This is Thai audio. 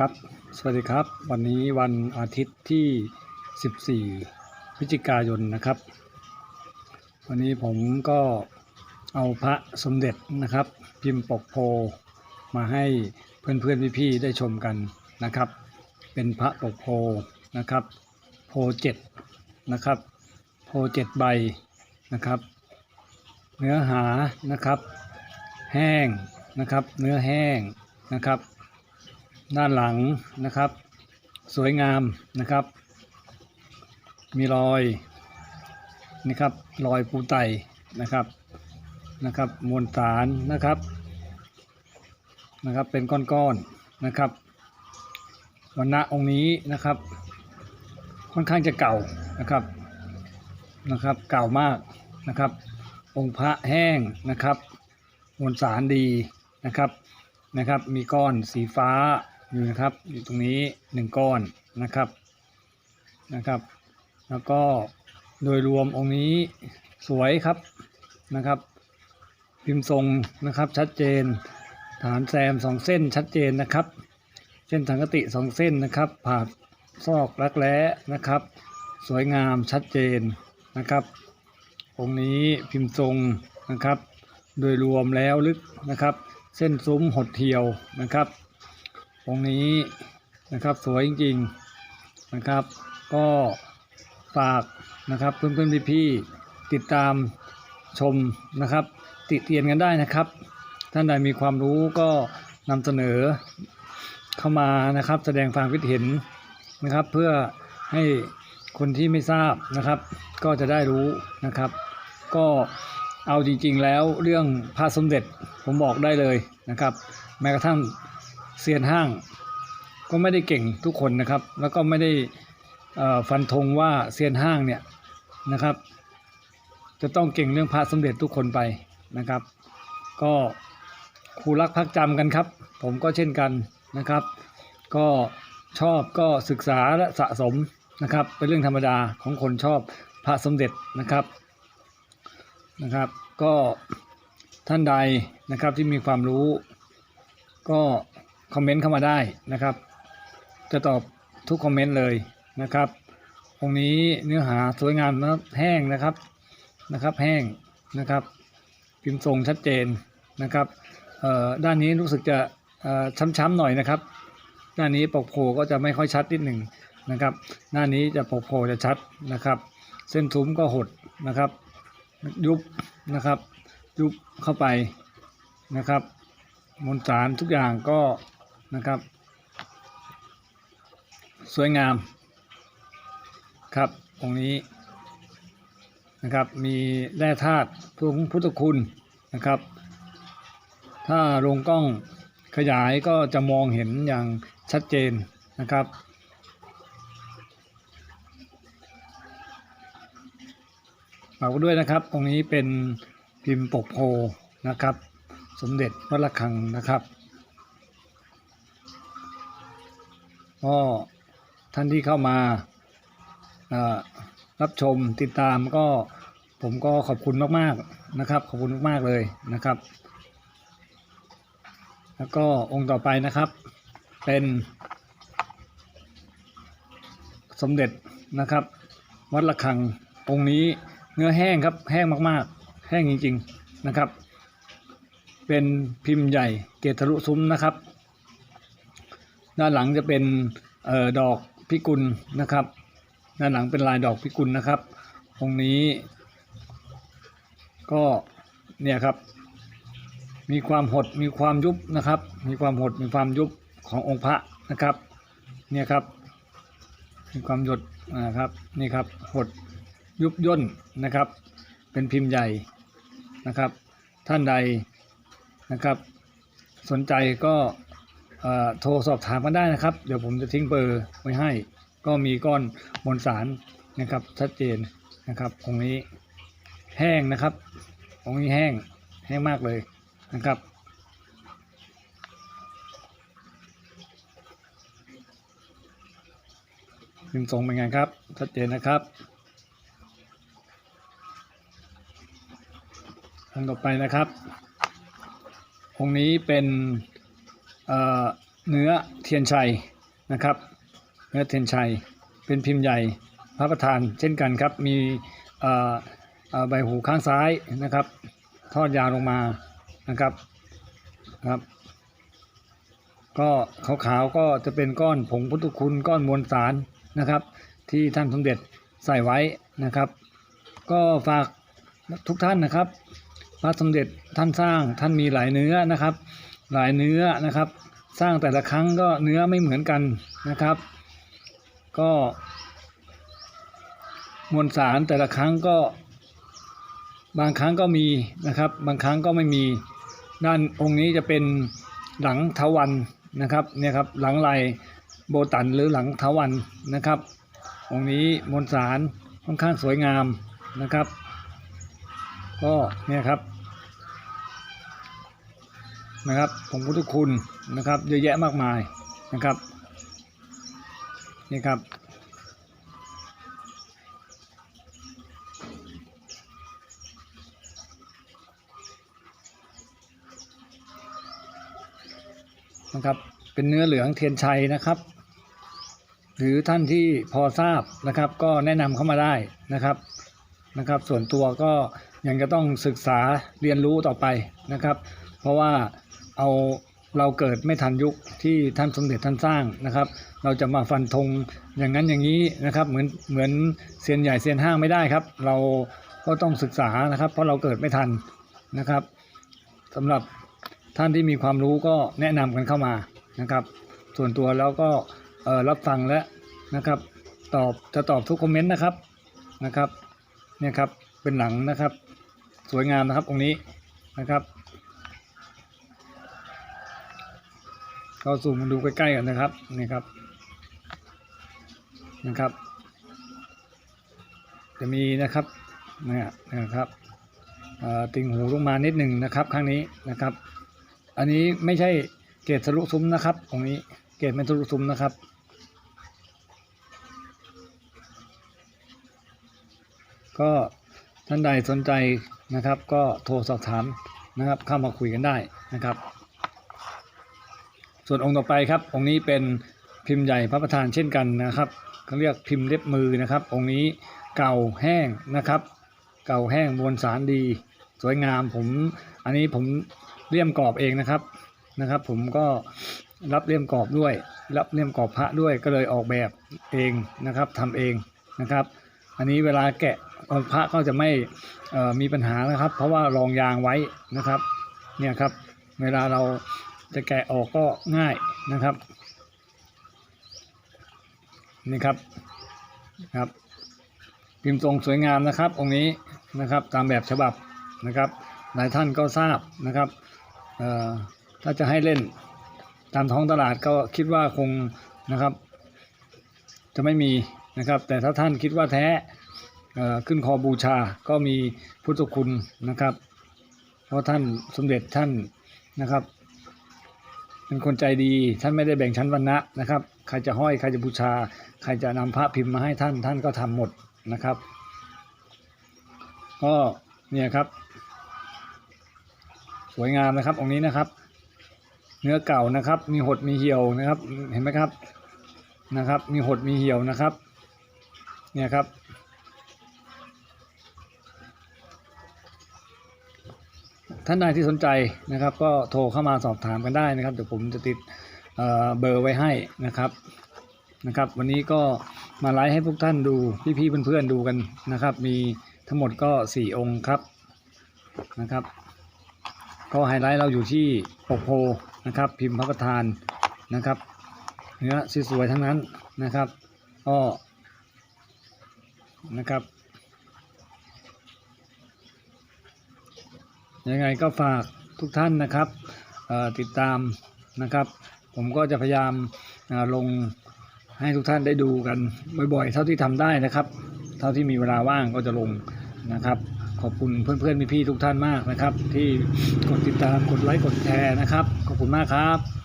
ครับ สวัสดีครับ วันนี้วันอาทิตย์ที่ 14 พฤศจิกายนนะครับ วันนี้ผมก็เอาพระสมเด็จนะครับ พิมพ์ปกโพมาให้เพื่อนเพื่อนๆพี่ๆได้ชมกันนะครับ เป็นพระปกโพนะครับ โพเจ็ดนะครับ โพเจ็ดใบนะครับ เนื้อหานะครับ แห้งนะครับ เนื้อแห้งนะครับ ด้านหลังนะครับ สวยงามนะครับ มีรอยนะครับรอยปูไตนะครับนะครับ มวลสารนะครับนะครับ เป็นก้อนๆนะครับวันณะองค์นี้นะครับ ค่อนข้างจะเก่านะครับนะครับ เก่ามากนะครับ องค์พระแห้งนะครับมวลสารดีนะครับนะครับ มีก้อนสีฟ้า อยู่นะครับ อยู่ตรงนี้หนึ่งก้อนนะครับนะครับ แล้วก็โดยรวมองค์นี้สวยครับนะครับ พิมพ์ทรงนะครับชัดเจน ฐานแซมสองเส้นชัดเจนนะครับ เส้นสังกติสองเส้นนะครับ ผ่าซอกรักแร้นะครับ สวยงามชัดเจนนะครับ องค์นี้พิมพ์ทรงนะครับ โดยรวมแล้วลึกนะครับ เส้นซุ้มหดเทียวนะครับ องค์นี้นะครับสวยจริงๆนะครับ ก็ฝากนะครับเพื่อนๆพี่ๆติดตามชมนะครับ ติเตียนกันได้นะครับ ท่านใดมีความรู้ก็นำเสนอเข้ามานะครับ แสดงความคิดเห็นนะครับ เพื่อให้คนที่ไม่ทราบนะครับ ก็จะได้รู้นะครับ ก็เอาจริงๆแล้วเรื่องพระสมเด็จผมบอกได้เลยนะครับ แม้กระทั่ง เซียนห้าง ก็ไม่ได้เก่งทุกคนนะครับ แล้วก็ไม่ได้ฟันธงว่าเซียนห้างเนี่ยนะครับ จะต้องเก่งเรื่องพระสมเด็จทุกคนไปนะครับ ก็ครูรักพักจำกันครับ ผมก็เช่นกันนะครับ ก็ชอบก็ศึกษาและสะสมนะครับ เป็นเรื่องธรรมดาของคนชอบพระสมเด็จนะครับนะครับ ก็ท่านใดนะครับที่มีความรู้ก็ คอมเมนต์เข้ามาได้นะครับ จะตอบทุกคอมเมนต์เลยนะครับองค์นี้เนื้อหาสวยงามนะแห้งนะครับนะครับแห้งนะครับพิมพ์ทรงชัดเจนนะครับเอ่อด้านนี้รู้สึกจะเอ่อช้ำๆหน่อยนะครับ ด้านนี้ปกโพก็จะไม่ค่อยชัดนิดหนึ่งนะครับด้านนี้จะปกโพจะชัดนะครับ เส้นทุ้มก็หดนะครับ ยุบนะครับ ยุบเข้าไปนะครับ มวลสารทุกอย่างก็ นะครับ สวยงามครับตรงนี้นะครับมีแร่ธาตุพวกพุทธคุณนะครับ ถ้าลงกล้องขยายก็จะมองเห็นอย่างชัดเจนนะครับ ฝากด้วยนะครับตรงนี้เป็นพิมพ์ปกโพนะครับ สมเด็จวัดระฆังนะครับ ก็ท่านที่เข้ามารับชมติดตามก็ผมก็ขอบคุณมากๆนะครับ ขอบคุณมากๆเลยนะครับ แล้วก็องค์ต่อไปนะครับ เป็นสมเด็จนะครับ วัดระฆังองค์นี้เนื้อแห้งครับแห้งมากๆ แห้งจริงๆนะครับ เป็นพิมพ์ใหญ่เกตทะลุซุ้มนะครับ ด้านหลังจะเป็นออดอกพิกุลนะครับ ด้านหลังเป็นลายดอกพิกุลนะครับ องค์นี้ ก็เนี่ยครับ มีความหดมีความยุบนะครับ มีความหดมีความยุบขององค์พระนะครับ เนี่ยครับ มีความหยดนะครับนี่ครับหดยุบย่นนะครับ เป็นพิมพ์ใหญ่นะครับ ท่านใดนะครับ สนใจก็ โทรสอบถามกันได้นะครับ เดี๋ยวผมจะทิ้งเบอร์ไว้ให้ ก็มีก้อนมวลสารนะครับชัดเจนนะครับองนี้แห้งนะครับองนี้แห้งแห้งมากเลยนะครับพิมพ์ทรงเป็นไงครับชัดเจนนะครับอันต่อไปนะครับองนี้เป็น เนื้อเทียนชัยนะครับ เนื้อเทียนชัยเป็นพิมพ์ใหญ่พระประธานเช่นกันครับ มีใบหูข้างซ้ายนะครับ ทอดยาวลงมานะครับครับ ก็ขาวๆก็จะเป็นก้อนผงพุทธคุณก้อนมวลสารนะครับ ที่ท่านสมเด็จใส่ไว้นะครับ ก็ฝากทุกท่านนะครับ พระสมเด็จท่านสร้างท่านมีหลายเนื้อนะครับ หลายเนื้อนะครับ สร้างแต่ละครั้งก็เนื้อไม่เหมือนกันนะครับ ก็มวลสารแต่ละครั้งก็ บางครั้งก็มีนะครับ บางครั้งก็ไม่มีด้านองค์นี้จะเป็นหลังเทวันนะครับเนี่ยครับหลังลายโบตันหรือหลังเทวันนะครับ องค์นี้มวลสารค่อนข้างสวยงามนะครับ ก็เนี่ยครับ นะครับผมพุทธคุณนะครับเยอะแยะมากมายนะครับนี่ครับนะครับเป็นเนื้อเหลืองเทียนชัยนะครับ หรือท่านที่พอทราบนะครับ ก็แนะนำเข้ามาได้นะครับนะครับ ส่วนตัวก็ยังจะต้องศึกษาเรียนรู้ต่อไปนะครับ เพราะว่า เอาเราเกิดไม่ทันยุคที่ท่านสมเด็จท่านสร้างนะครับ เราจะมาฟันธงอย่างนั้นอย่างนี้นะครับ เหมือนเหมือนเซียนใหญ่เซียนห้างไม่ได้ครับ เราก็ต้องศึกษานะครับ เพราะเราเกิดไม่ทันนะครับสำหรับท่านที่มีความรู้ก็แนะนำกันเข้ามานะครับ ส่วนตัวแล้วก็รับฟังและนะครับ ตอบจะตอบทุกคอมเมนต์นะครับนะครับเนี่ยครับเป็นหลังนะครับ สวยงามนะครับองค์นี้นะครับ เราซูมมาดูใกล้ๆกันนะครับนี่ครับนะครับ จะมีนะครับนี่นะครับติ่งหูลงมานิดหนึ่งนะครับ ข้างนี้นะครับ อันนี้ไม่ใช่เกรดทะลุซุ้มนะครับ ตรงนี้เกรดไม่ทะลุซุ้มนะครับก็ท่านใดสนใจนะครับ ก็โทรสอบถามนะครับ เข้ามาคุยกันได้นะครับ ส่วนองค์ต่อไปครับ องค์นี้เป็นพิมพ์ใหญ่พระประธานเช่นกันนะครับเขาเรียกพิมพ์เล็บมือนะครับ องค์นี้เก่าแห้งนะครับ เก่าแห้งมวลสารดี สวยงามผม อันนี้ผมเลี่ยมกรอบเองนะครับนะครับ ผมก็รับเลี่ยมกรอบด้วย รับเลี่ยมกรอบพระด้วยก็เลยออกแบบเองนะครับทำเองนะครับ อันนี้เวลาแกะพระก็จะไม่มีปัญหานะครับ เพราะว่ารองยางไว้นะครับ เนี่ยครับ เวลาเรา จะแกะออกก็ง่ายนะครับ นี่ครับครับ พิมพ์ทรงสวยงามนะครับ องค์นี้นะครับตามแบบฉบับนะครับ หลายท่านก็ทราบนะครับเอ่อถ้าจะให้เล่นตามท้องตลาดก็คิดว่าคงนะครับ จะไม่มีนะครับ แต่ถ้าท่านคิดว่าแท้เอ่อขึ้นคอบูชาก็มีพุทธคุณนะครับ เพราะท่านสมเด็จท่านนะครับ เป็นคนใจดีท่านไม่ได้แบ่งชั้นวรรณะนะครับ ใครจะห้อยใครจะบูชา ใครจะนำพระพิมพ์มาให้ท่านท่านก็ทำหมดนะครับ ก็เนี่ยครับ สวยงามนะครับองค์นี้นะครับ เนื้อเก่านะครับ มีหดมีเหี่ยวนะครับ เห็นไหมครับนะครับ มีหดมีเหี่ยวนะครับ เนี่ยครับ ท่านใดที่สนใจนะครับก็โทรเข้ามาสอบถามกันได้นะครับเดี๋ยวผมจะติดเเบอร์ไว้ให้นะครับนะครับ วันนี้ก็มาไลฟ์ให้พวกท่านดูพี่ๆเพื่อนๆดูกันนะครับ มีทั้งหมดก็สี่องค์ครับนะครับก็ไฮไลท์เราอยู่ที่ปกโพนะครับ พิมพ์พระประธานนะครับเนื้อสวยๆทั้งนั้นนะครับก็นะครับ ยังไงก็ฝากทุกท่านนะครับติดตามนะครับ ผมก็จะพยายามลงให้ทุกท่านได้ดูกันบ่อยๆ เท่าที่ทำได้นะครับ เท่าที่มีเวลาว่างก็จะลงนะครับ ขอบคุณเพื่อนๆพี่ๆทุกท่านมากนะครับ ที่กดติดตามกดไลค์กดแชร์นะครับ ขอบคุณมากครับ